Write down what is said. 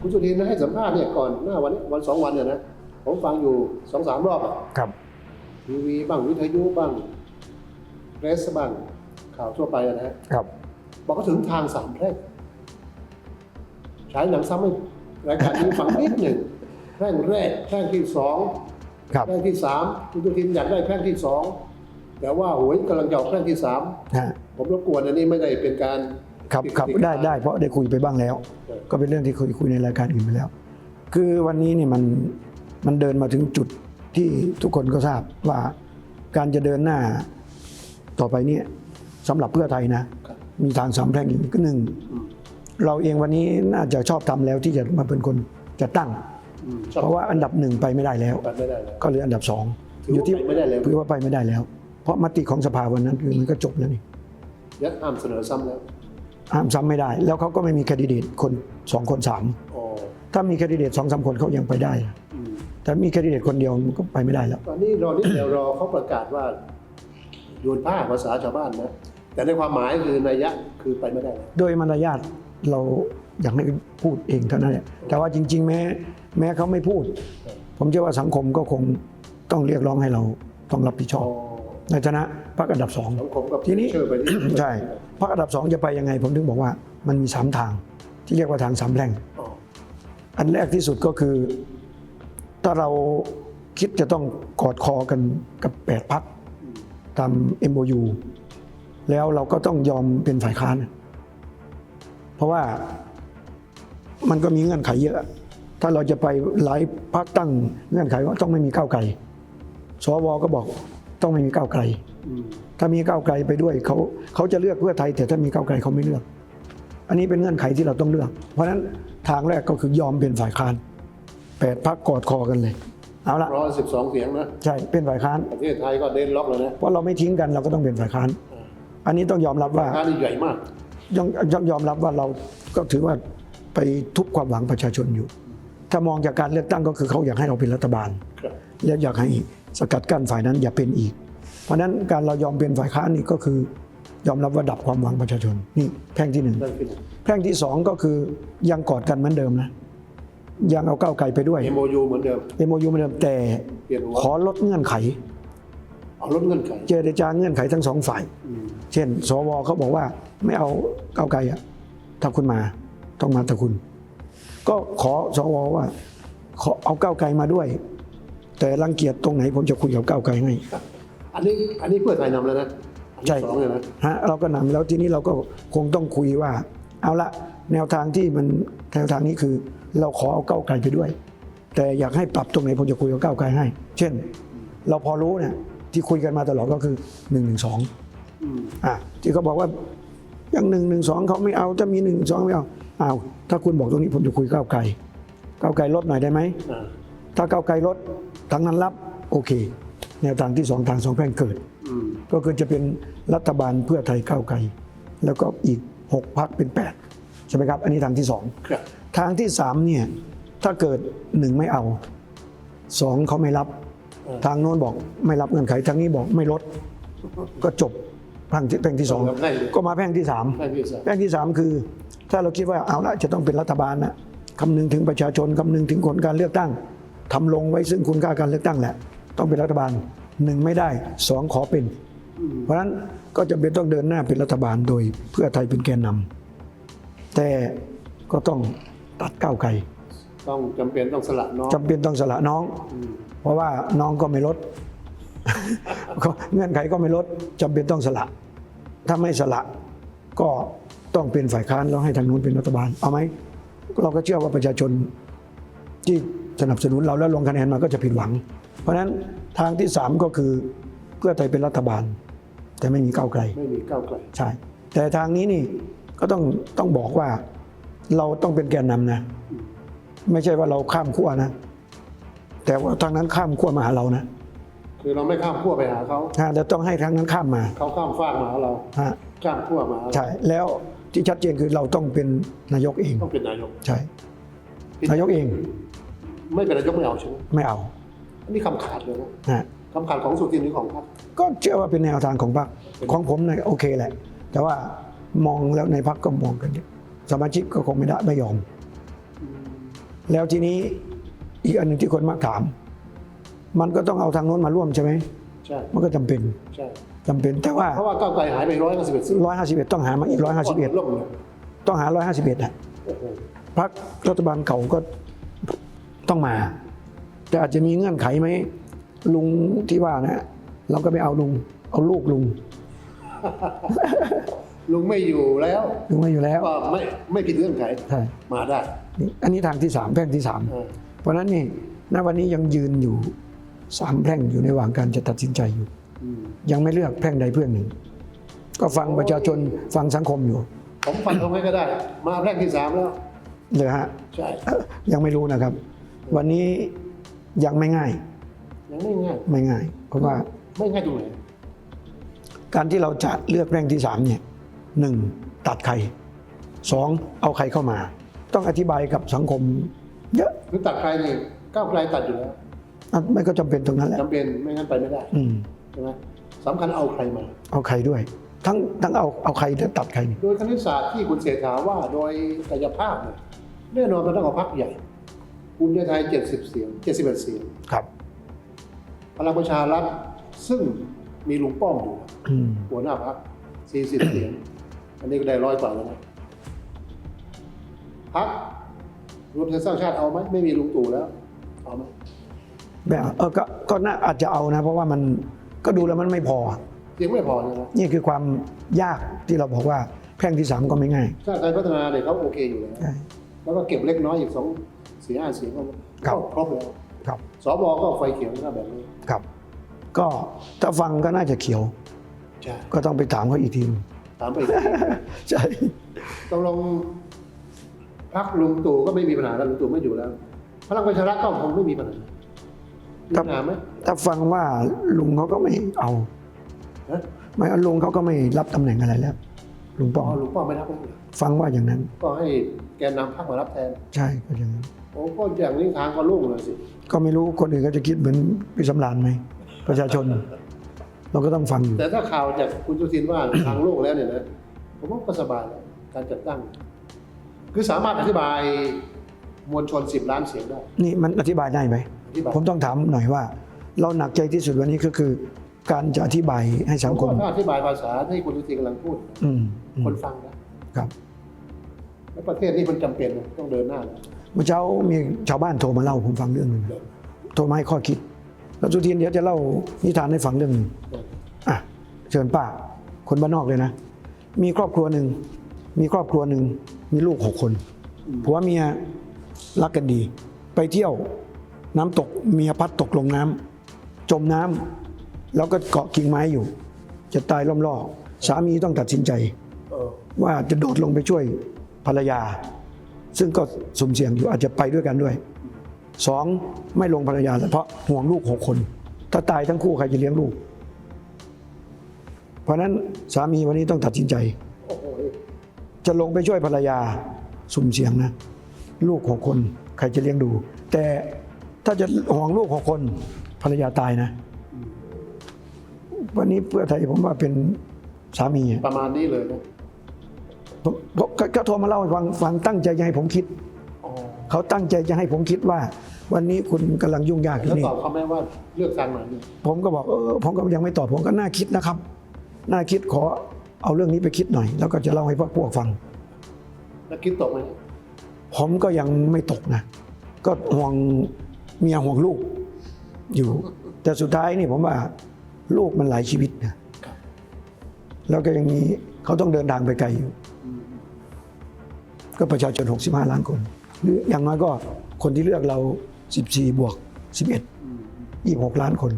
คุณสุทินให้สัมภาษณ์เนี่ยก่อนหน้าวันนี้วันสองวันเนี่ยนะผมฟังอยู่สองสามรอบอะครับทีวีบ้างวิทยุบ้างเรสบ้างข่าวทั่วไปอะนะฮะครับ บอกก็ถึงทางสามแพร่งฉายหนังซ้ำให้รายการนี้ฟังนิดหนึ่งแพร่งแรกแพร่งที่สองครับ แพร่งที่สามคุณสุทินอยากได้แพร่งที่สอง แต่ว่าโหยกำลังจะออกแพร่งที่สามฮะผมรบกวนอันนี้ไม่ได้เป็นการครับครับได้ได้เพราะได้คุยไปบ้างแล้วเออก็เป็นเรื่องที่คุยคุยในรายการอื่นไปแล้ว คือวันนี้เนี่ยมันมันเดินมาถึงจุดที่ทุกคนก็ทราบว่าการจะเดินหน้าต่อไปเนี่ยสำหรับเพื่อไทยนะครับมีทางสามแพร่งอยู่ก็หนึ่งอืมเราเองวันนี้น่าจะชอบทำแล้วที่จะมาเป็นคนจะตั้งอืมชอบเพราะว่าอันดับหนึ่งไปไม่ได้แล้วไปไม่ได้แล้วก็เหลืออันดับสองถือว่าไปไม่ได้แล้วถือว่าไปไม่ได้แล้วเพ ราะมติของสภาวันนั้นคือมันก็จบแล้วนี่ยัดห้ามเสนอซ้ำแล้วห้ามซ้ำไม่ได้ แล้วเขาก็ไม่มีแคนดิเดตคนสองคนสามอ๋อถ้ามีแคนดิเดตสองสามคนเขายังไปได้อืมแต่มีแคนดิเดตคนเดียวมันก็ไปไม่ได้แล้วตอนนี้รอนิดเดียวรอเขาประกาศว่าโยนผ้าภาษาชาวบ้านนะแต่ในความหมายคือนัยยะคือไปไม่ได้แล้วโดยมารยาทเราอยากให้พูดเองเท่านั้นแหละแต่ว่าจริง ๆ แม้แม้เขาไม่พูด ผมเชื่อว่าสังคมก็คงต้องเรียกร้องให้เราต้องรับผิดชอบอ๋อ ในฐานะพรรคอันดับสองสังคมกับทีนี้เชื่อไปที่ใช่พรรคอันดับสองจะไปยังไง ผมถึงบอกว่ามันมีสามทางที่เรียกว่าทางสามแพร่งอ๋ออันแรกที่สุดก็คือ ถ้าเราคิดจะต้องกอดคอกันกับแปดพักตาม MOU แล้วเราก็ต้องยอมเป็นฝ่ายค้าน เพราะว่ามันก็มีเงื่อนไขเยอะ ถ้าเราจะไปหลายพักตั้งเงื่อนไขว่าต้องไม่มีก้าวไกลสวก็บอก ต้องไม่มีก้าวไกลอืมถ้ามีก้าวไกลไปด้วยเขาเขาจะเลือกเพื่อไทย แต่ถ้ามีก้าวไกลเขาไม่เลือก อันนี้เป็นเงื่อนไขที่เราต้องเลือก เพราะฉะนั้นทางแรกก็คือยอมเป็นฝ่ายค้านแปดพักกอดคอกันเลย เอาละร้อยสิบสองเสียงนะ ใช่ เป็นฝ่ายค้าน ประเทศไทยก็เดนล็อกแล้วนะ เพราะเราไม่ทิ้งกันเราก็ต้องเป็นฝ่ายค้าน อันนี้ต้องยอมรับว่าค่านี่ใหญ่มากยอมยอมยอมรับว่าเราก็ถือว่าไปทุบความหวังประชาชนอยู่ ถ้ามองจากการเลือกตั้งก็คือเขาอยากให้เราเป็นรัฐบาลครับและอยากให้ สกัดกั้นฝ่ายนั้นอย่าเป็นอีก เพราะฉะนั้นการเรายอมเป็นฝ่ายค้านนี่ก็คือยอมรับว่าดับความหวังประชาชนนี่แพร่งที่หนึ่งนั่นคือแพร่งที่สองก็คือยังกอดกันเหมือนเดิมนะยังเอาก้าวไกลไปด้วย MOU เหมือนเดิมเอ็มโยูเหมือนเดิมแต่เปลี่ยนหัวขอลดเงื่อนไขเอาลดเงื่อนไข เจรจาเงื่อนไขทั้งสองฝ่ายอืมเช่น สวเขาบอกว่าไม่เอาก้าวไกลอะถ้าคุณมาต้องมาแต่คุณ ก็ขอสวว่าขอเอาก้าวไกลมาด้วย แต่รังเกียจตรงไหนผมจะคุยกับก้าวไกลให้อันนี้อันนี้เพื่อไทยนำแล้วนะอันที่ใช่สองเลยนะฮะเราก็นำแล้วทีนี้เราก็คงต้องคุยว่า เอาละแนวทางที่มันแนวทางนี้คือ เราขอเอาก้าวไกลไปด้วย แต่อยากให้ปรับตรงไหนผมจะคุยกับก้าวไกลให้ เช่น เราพอรู้เนี่ยที่คุยกันมาตลอดก็คือ1นึสองอืมอะที่เขาบอกว่าอย่างหนึ่งหนึ่งสองเขาไม่เอาถ้ามีหนึ่งสองไม่เอาอ้าวถ้าคุณบอกตรงนี้ผมจะคุยก้าวไกลก้าวไกลลดหน่อยได้ไหม อ่าถ้าก้าวไกลลด ทางนั้นรับโอเค แนวทางที่สองทางสองแพร่งเกิดอืมก็คือจะเป็นรัฐบาลเพื่อไทยก้าวไกล แล้วก็อีกหกพักเป็นแปดใช่ไหมครับ อันนี้ทางที่สองครับทางที่สามเนี่ยถ้าเกิดหนึ่งไม่เอาสองเขาไม่รับ ทางโน้นบอกไม่รับเงื่อนไขทางนี้บอกไม่ลดก็จบแพร่งที่แพร่งที่สองได้เลยก็มาแพร่งที่สามได้ที่สามแพร่งที่สามคือ ถ้าเราคิดว่าเอาละจะต้องเป็นรัฐบาลนะคำนึงถึงประชาชนคำนึงถึงผลการเลือกตั้ง ทำลงไว้ซึ่งคุณค่าการเลือกตั้งแหละ ต้องเป็นรัฐบาลหนึ่งไม่ได้สองขอเป็นอืมเพราะฉะนั้นก็จะเป็นต้องเดินหน้าเป็นรัฐบาลโดยเพื่อไทยเป็นแกนนำแต่ก็ต้องตัดก้าวไกลต้องจำเป็นต้องสละเน้องจำเป็นต้องสละน้อง เพราะว่าน้องก็ไม่ลดก็เงื่อนไขก็ไม่ลดจำเป็นต้องสละ ถ้าไม่สละก็ต้องเป็นฝ่ายค้านแล้วให้ทางนู้นเป็นรัฐบาลเอาไหมเราก็เชื่อว่าประชาชนที่ สนับสนุนเราแล้วลงคะแนนมาก็จะผิดหวัง เพราะฉะนั้นทางที่สามก็คือเพื่อไทยเป็นรัฐบาล แต่ไม่มีก้าวไกลไม่มีก้าวไกลใช่ แต่ทางนี้นี่ก็ต้องต้องบอกว่าเราต้องเป็นแกนนำนะ ไม่ใช่ว่าเราข้ามขั้วนะ แต่ว่าทางนั้นข้ามขั้วมาหาเรานะคือเราไม่ข้ามขั้วไปหาเขาฮะแต่ต้องให้ทางนั้นข้ามมาเขาข้ามฟากมาหาเราฮะข้ามขั้วมาหาเราใช่แล้วที่ชัดเจนคือเราต้องเป็นนายกเองต้องเป็นนายกใช่นายกเอง ไม่เป็นนายกไม่เอาใช่ไหมไม่เอาอันนี้คำขาดเลยนะนะคำขาดของสุทินหรือของพรรคก็เชื่อว่าเป็นแนวทางของพรรคของผมเนี่ยโอเคแหละ แต่ว่ามองแล้วในพรรคก็มองกันเนี่ยสมาชิกก็คงไม่ได้ไม่ยอม แล้วทีนี้อีกอันหนึ่งที่คนมักถาม มันก็ต้องเอาทางโน้นมาร่วมใช่ไหมใช่มันก็จำเป็นใช่จำเป็นแต่ว่าเพราะว่าก้าวไกลหายไปร้อยห้าสิบเอ็ดเสียงร้อยห้าสิบเอ็ดต้องหามาอีกร้อยห้าสิบเอ็ดล่มเลยต้องหาร้อยห้าสิบเอ็ดอะโอ้โหพรรครัฐบาลเก่าก็ ต้องมา แต่อาจจะมีเงื่อนไขไหมลุงที่ว่านะเราก็ไม่เอาลุง เอาลูกลุง ลุงไม่อยู่แล้วลุงมาอยู่แล้วก็ไม่ไม่ผิดเงื่อนไขใช่มาได้นี่อันนี้ทางที่สามแพร่งที่สามเออเพราะฉะนั้นนี่ณวันนี้ยังยืนอยู่สามแพร่งอยู่ในระหว่างการจะตัดสินใจอยู่อืมยังไม่เลือกแพร่งใดเพื่องหนึ่ง ก็ฟังประชาชนฟังสังคมอยู่ ผมฟันธงให้ก็ได้ มาแพร่งที่สามแล้วเลยฮะใช่เอ้อยังไม่รู้นะครับ วันนี้ยังไม่ง่าย ยังไม่ง่าย ไม่ง่าย เพราะว่าไม่ง่ายตรงไหนการที่เราจะเลือกแพร่งที่สามเนี่ยหนึ่งตัดใครสองเอาใครเข้ามา ต้องอธิบายกับสังคม เยอะหรือตัดใครนี่ก้าวไกลตัดอยู่แล้วอะไม่ก็จำเป็นตรงนั้นแหละจำเป็นไม่งั้นไปไม่ได้อืมใช่ไหมสำคัญเอาใครมา เอาใครด้วย ทั้งทั้งเอาเอาใครและตัดใครนี่โดยคณิตศาสตร์ที่คุณเศรษฐาว่าโดยกายภาพเนี่ยแน่นอนมันต้องเอาพรรคใหญ่ ภูมิใจไทย 70 เสียง 71 เสียง ครับ พลังประชารัฐซึ่งมีลุงป้อมอยู่อืมหัวหน้าพรรค40 เสียง อันนี้ก็ได้ร้อยกว่าแล้วนะพรรครวมไทยสร้างชาติเอาไหมไม่มีลุงตู่แล้ว เอาไหมแบบเออก็ก็น่าอาจจะเอานะ เพราะว่ามันก็ดูแล้วมันไม่พอเสียงไม่พอใช่ไหมนี่คือความยากที่เราบอกว่าแพร่งที่สามก็ไม่ง่าย ชาติไทยพัฒนาเนี่ยเขาโอเคอยู่แล้ว ใช่ แล้วก็เก็บเล็กน้อยอีกสอง สี่ห้าเสียงก็ครับ ครบแล้วครับสบก็ไฟเขียวนะครับแบบนี้ครับ ก็ถ้าฟังก็น่าจะเขียว ใช่ก็ต้องไปถามเขาอีกทีหนึ่งถามไปอีกทีใช่ ตกลงพักลุงตู่ก็ไม่มีปัญหาแล้วลุงตู่ไม่อยู่แล้ว พลังประชารัฐก็คงไม่มีปัญหามีปัญหาไหมถ้าฟังว่าลุงเขาก็ไม่เอาฮะไม่เอาลุงเขาก็ไม่รับตำแหน่งอะไรแล้ว ลุงป้อ๋ออมลุงป้อมไม่รับแล้วเหรอฟังว่าอย่างนั้น ก็ให้แกนนำพักมารับแทน ใช่ก็อย่างนั้นโอ้ก็อย่างนี้ทางก็โลุ่งเลยสิ ก็ไม่รู้คนอื่นเขาจะคิดเหมือนพี่สำรานไหมประชาชน เราก็ต้องฟังอยู่แต่ถ้าข่าวจากคุณสุทินว่าทางโล่งแล้วเนี่ยนะผมว่าก็สบายแล้วการจัดตั้ง คือสามารถอธิบายมวลชนสิบล้านเสียงได้ นี่มันอธิบายได้ไหม อธิบาย ผมต้องถามหน่อยว่า เราหนักใจที่สุดวันนี้ก็คือ การจะอธิบายให้สังคมผมว่าถ้าอธิบายภาษาที่คุณสุทินกำลังพูด อืมอืมคนฟังนะครับ แล้วประเทศนี้มันจำเป็นต้องเดินหน้าแล้ว เมื่อเช้ามีชาวบ้านโทรมาเล่าผมฟังเรื่องหนึ่งโทรมาให้ข้อคิด แล้วสุทินเดี๋ยวจะเล่านิทานให้ฟังเรื่องหนึ่งอะเชิญป้าคนบ้านนอกเลยนะ มีครอบครัวหนึ่งมีครอบครัวหนึ่งมีลูกหกคนผัวเมียรักกันดี ไปเที่ยวน้ำตกเมียพัดตกลงน้ำจมน้ำแล้วก็เกาะกิ่งไม้อยู่ จะตายล่อมล่อสามีต้องตัดสินใจว่าจะโดดลงไปช่วยภรรยา ซึ่งก็สุ่มเสี่ยงอยู่อาจจะไปด้วยกันด้วยสองไม่ลงภรรยาเพราะห่วงลูกหกคน ถ้าตายทั้งคู่ใครจะเลี้ยงลูก เพราะนั้นสามีวันนี้ต้องตัดสินใจ จะลงไปช่วยภรรยาสุ่มเสี่ยงนะ ลูกหกคนใครจะเลี้ยงดู แต่ถ้าจะห่วงลูกหกคนภรรยาตายนะ วันนี้เพื่อไทยผมว่าเป็นสามีประมาณนี้เลยนะ ผมผมก็ก็โทรมาเล่าให้ฟังฟังตั้งใจจะให้ผมคิดอ๋อเขาตั้งใจจะให้ผมคิดว่า วันนี้คุณกำลังยุ่งยากอแล้วยู่นี่ ตอบเขาไหมว่าเลือกทางไหนเนี่ยผมก็บอกเออผมก็ยังไม่ตอบผมก็น่าคิดนะครับ น่าคิดขอเอาเรื่องนี้ไปคิดหน่อย แล้วก็จะเล่าให้พวกพวกฟัง แล้วคิดตกไหมผมก็ยังไม่ตกนะ ก็ห่วงเมียห่วงลูกอยู่ แต่สุดท้ายนี่ผมว่าลูกมันหลายชีวิตนะแล้วก็ยังมีเขาต้องเดินทางไปไกลอยู่อืม ก็ประชาชน 65 ล้านคน หรืออย่างน้อยก็คนที่เลือกเรา 14 บวก 11 26 ล้านคน